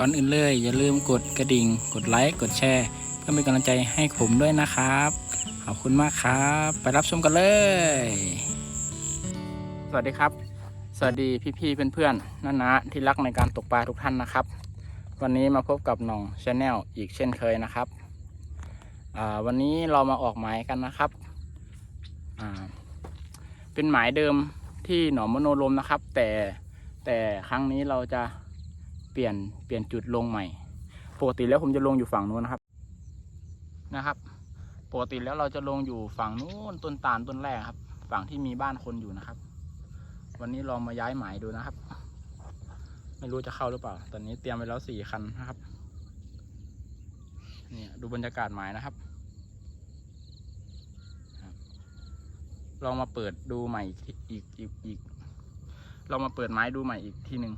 ก่อนอื่นเลย อย่าลืมกดกระดิ่ง กดไลค์ กดแชร์ เพื่อเป็นกำลังใจให้ผมด้วยนะครับ ขอบคุณมากครับ ไปรับชมกันเลย สวัสดีครับ สวัสดีพี่ๆเพื่อนๆน้านะที่รักในการตกปลาทุกท่านนะครับ วันนี้มาพบกับหน่องชาแนลอีกเช่นเคยนะครับวันนี้เรามาออกหมายกันนะครับเป็นหมายเดิมที่หนองมโนลมนะครับ แต่แต่ครั้งนี้เราจะ ปลี่ยนเปลี่ยนจุดลงใหม่ ปกติแล้วผมจะลงอยู่ฝั่งนู้นนะครับนะครับ ปกติแล้วเราจะลงอยู่ฝั่งนู้นต้นตาลต้นแรกครับ ฝั่งที่มีบ้านคนอยู่นะครับ วันนี้ลองมาย้ายหมายดูนะครับ ไม่รู้จะเข้าหรือเปล่า ตอนนี้เตรียมไว้แล้วสี่คันนะครับเนี่ยดูบรรยากาศหมายนะครับ ลองมาเปิดดูใหม่อีกอีกอีกอีกลองมาเปิดไม้ดูใหม่อีกทีหนึ่ง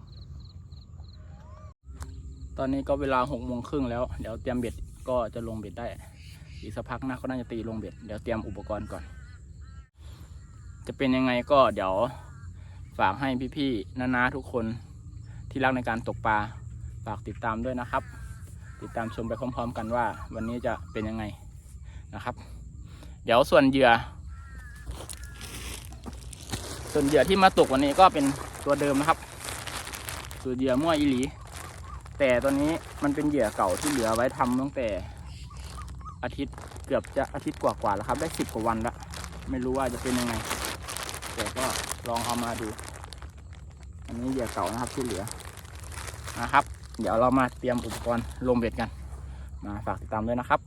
ตอนนี้ก็เวลาหกโมงครึ่งแล้ว เดี๋ยวเตรียมเบ็ดก็จะลงเบ็ดได้ อีกสักพักนะก็น่าจะตีลงเบ็ด เดี๋ยวเตรียมอุปกรณ์ก่อน จะเป็นยังไงก็เดี๋ยวฝากให้พี่ๆน้าๆทุกคนที่รักในการตกปลา ฝากติดตามด้วยนะครับ ติดตามชมไปพร้อม ๆ กันว่า วันนี้จะเป็นยังไงนะครับ เดี๋ยวส่วนเหยื่อ ส่วนเหยื่อที่มาตกวันนี้ก็เป็นตัวเดิมนะครับ ตัวเหยื่อมั่วอีหลี แต่ตอนนี้มันเป็นเหยื่อเก่าที่เหลือไว้ทำตั้งแต่ อาทิตย์เกือบจะอาทิตย์กว่าๆแล้วครับ ได้สิบกว่าวันละไม่รู้ว่าจะเป็นยังไง แต่ก็ลองเอามาดู อันนี้เหยื่อเก่านะครับที่เหลือนะครับ เดี๋ยวเรามาเตรียมอุปกรณ์ลงเบ็ดกัน มาฝากติดตามด้วยนะครับ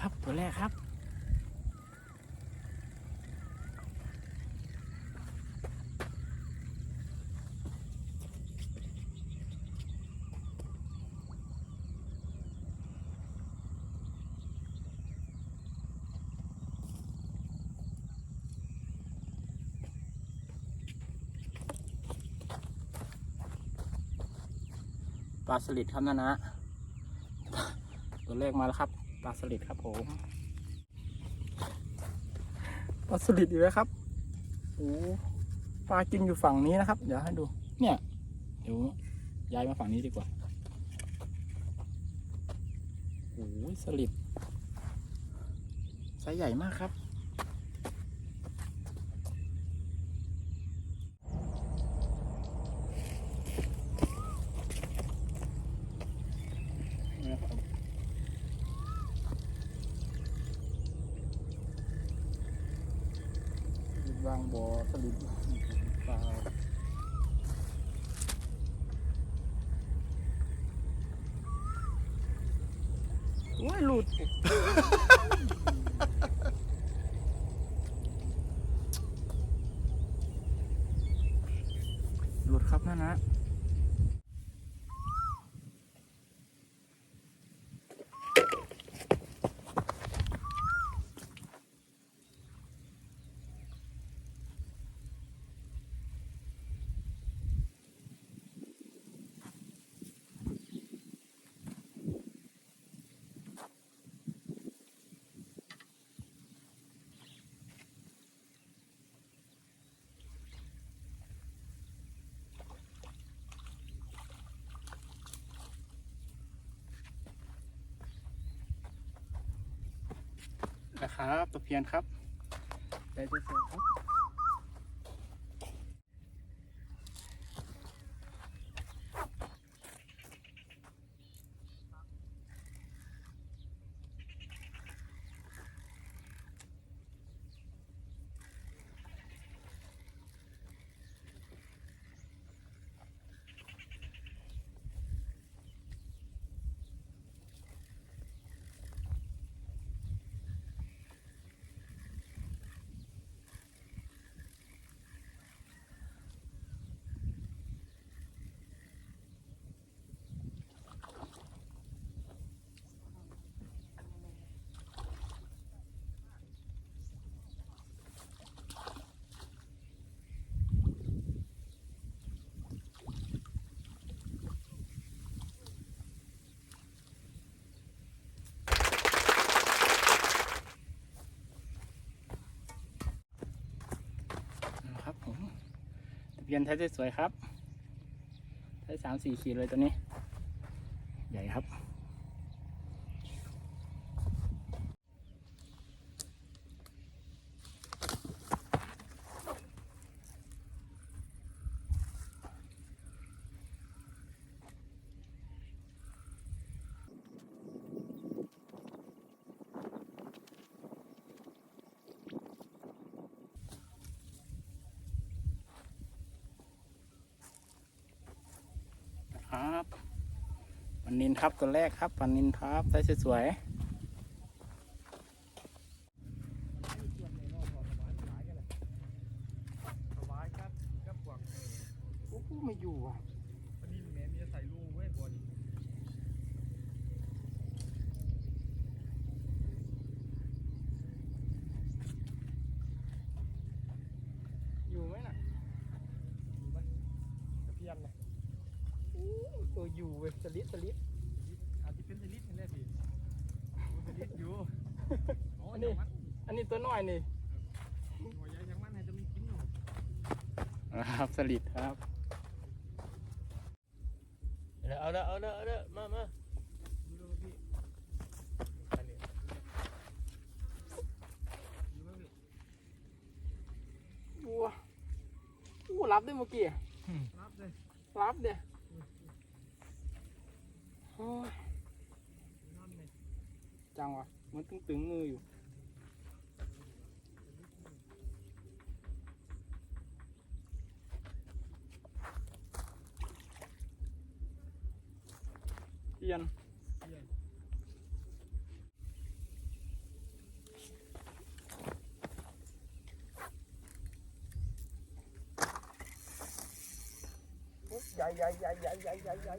ครับตัวแรกครับ ปลาสลิดครับนะนะตัวเลขมาแล้วครับ ปลาสลิดครับผมปลาสลิดอยู่แล้วครับโอ้ปลากินอยู่ฝั่งนี้นะครับ เดี๋ยวให้ดู เนี่ย เดี๋ยวย้ายมาฝั่งนี้ดีกว่าโอ้สลิดไซส์ใหญ่มากครับ วางบ่อสลิดปลาโอ้ยหลุด ครับตะเพียนครับได้ที่สุดครับ เรียนไทยสวยๆครับไทยสามสี่ขีดเลยตัวนี้ ใหญ่ครับปั นนินครับตัวแรกครับปันนินครับไซส์สวยสบายครับกับพวกเออๆโอ้โหไม่อยู่อะวันนี้แม่มีใส่ลูกเว้ยบอลอยู่ไหมน่ะดูไหมตะเพียนนะตัวอยู่เว้ยสลิดสลิด อาจจะเป็นสลิดนี่แหละพี่สลิดอยู่โอ้ อั ย นนี้อย่างมันอันนี้ตัวน้อยนี่หัวใหญ่อย่างมันให้จะมีกินอยู่ครับสลิดครับเอาเด้อเอาเด้อเอาเด้อมามาดูดูพี่อันนี้ดูมาพี่บัวอู้รับได้เมื่อกี้รับเลยรับเดียโอ้ยนั่นเลยจังวะมันตึงตึงๆมืออยู่ เปลี่ยน เพียน ใหญ่ใหญ่ใหญ่ใหญ่ใหญ่ใหญ่ใหญ่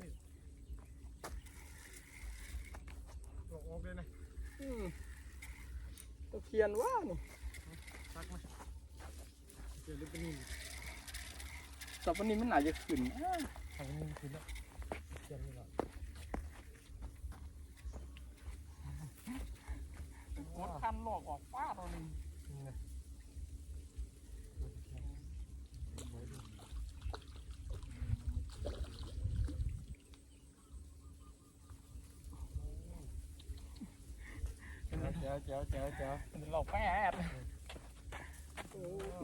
ตัวออกเลยนะอืมตะเพียนว่านี่ตักมาเจอลูกปลานิ่มสับวันนี้มันอาจจะขึ้นอ่าทางนี้คือแล้วเพียนนี่ก่อนกดคันหลอกออกฟ้าตอนนี้ นี่นะไว้ดู เจ๋ วเจ๋วเจ๋วเจ๋วหลอกแป๊ด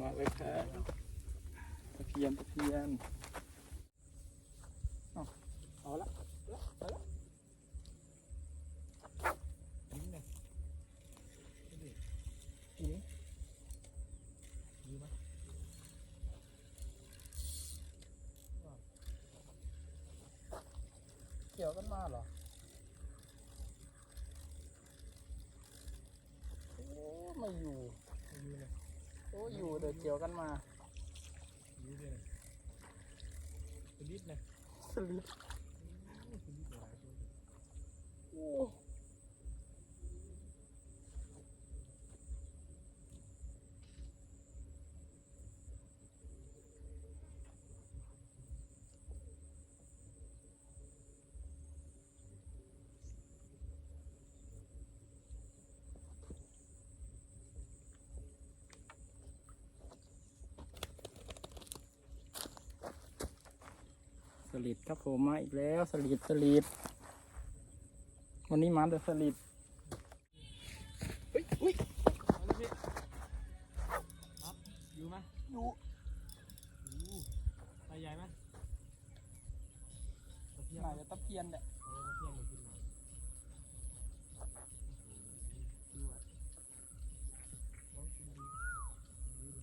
มาเลยครับตะเพียนตะเพียนเอาเอาละเอาละยิ้มเลยนี่ดิอีกยิ้มไหมเกี่ยวกันมาเหรอโอ้ไม่ อยู่ยิ้มเลยโอ้อยู่เดี๋ยวเกี่ยวกันมายิ้มเลยเป็นลิตรเลยสลิดเป็นลิตรหลายตัวโอ้ ลิดครับผมมาอีกแล้วสลิดสลิดวันนี้มาแต่สลิดเฮ้ยเฮ้ยเอาเลยพี่ครับอยู่ไหมอยู่อู้ใบใหญ่ไหมตะเพียนน่าจะตะเพียนแหละ เออตะเพียนเลยขึ้นมาดูอะโอ้ยดูดิดูดิ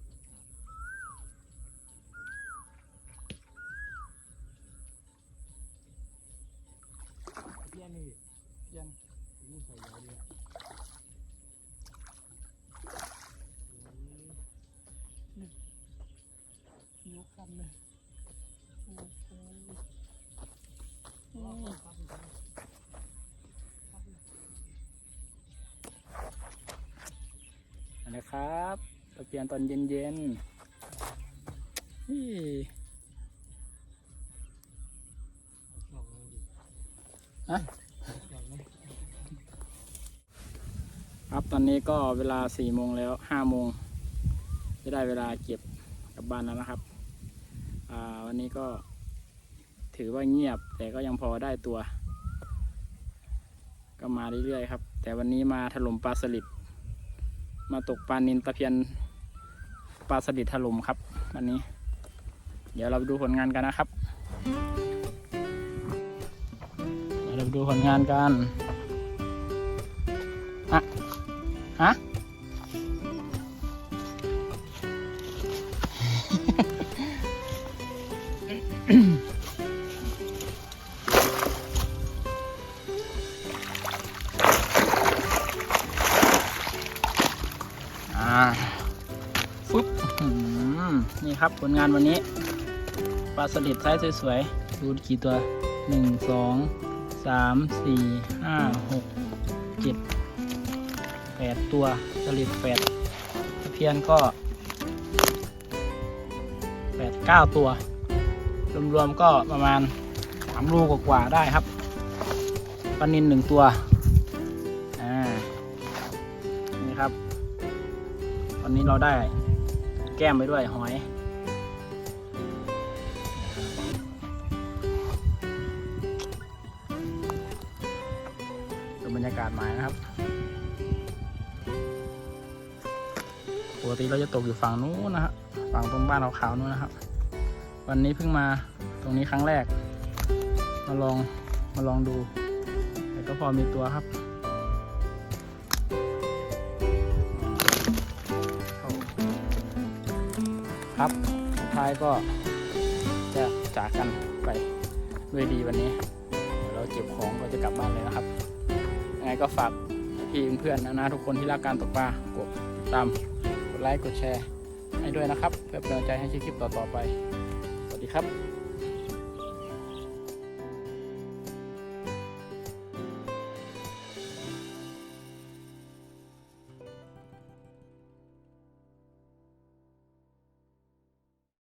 ตะเพี ยนนี่เพียนอู้ใส่เลยอะยนิ้วคันเลยโอ้โหว้ครับพี่ครับครับพี่อันนี้ครับตะเพียนตอนเย็นๆนี่ ลองลองดิ ฮะ ลองลอง ครับตอนนี้ก็เวลาสี่โมงแล้วห้าโมงจะได้เวลาเก็บกลับบ้านแล้วนะครับ วันนี้ก็ถือว่าเงียบ แต่ก็ยังพอได้ตัว ก็มาเรื่อยๆครับ แต่วันนี้มาถล่มปลาสลิดมาตกปลานินตะเพียนปลาสลิดถล่มครับ วันนี้ เดี๋ยวเราไปดูผลงานกันนะครับ ยวดูผลงานกันอะฮะอ่าฟึบอือนี่ครับผลงานวันนี้ปลาสลิดไซส์สวยๆ ดูกี่ตัวหนึ่งสอง สามสี่ห้าหกเจ็ดแปดตัวสลิดแปดตะเพียนก็แปดเก้าตัว รวมๆก็ประมาณสามลูกกว่าๆได้ครับปลานินหนึ่งตัว อ่า นี่ครับ วันนี้เราได้แก้มไปด้วยหอย ปกติเราจะตกอยู่ฝั่งนู้นนะฮะฝั่งตรงบ้านขาวๆนู้นนะครับ วันนี้เพิ่งมาตรงนี้ครั้งแรก มาลองมาลองดู แต่ก็พอมีตัวครับครับสุดท้ายก็จะจากกันไปด้วยดีวันนี้ เราเก็บของก็จะกลับบ้านเลยนะครับยังไงก็ฝากพี่เพื่อนๆนะนะทุกคนที่รักการตกปลากดติดตาม ไลค์กดแชร์ให้ด้วยนะครับ เพื่อเป็นกำลังใจให้คลิปต่อๆไป สวัสดีครับ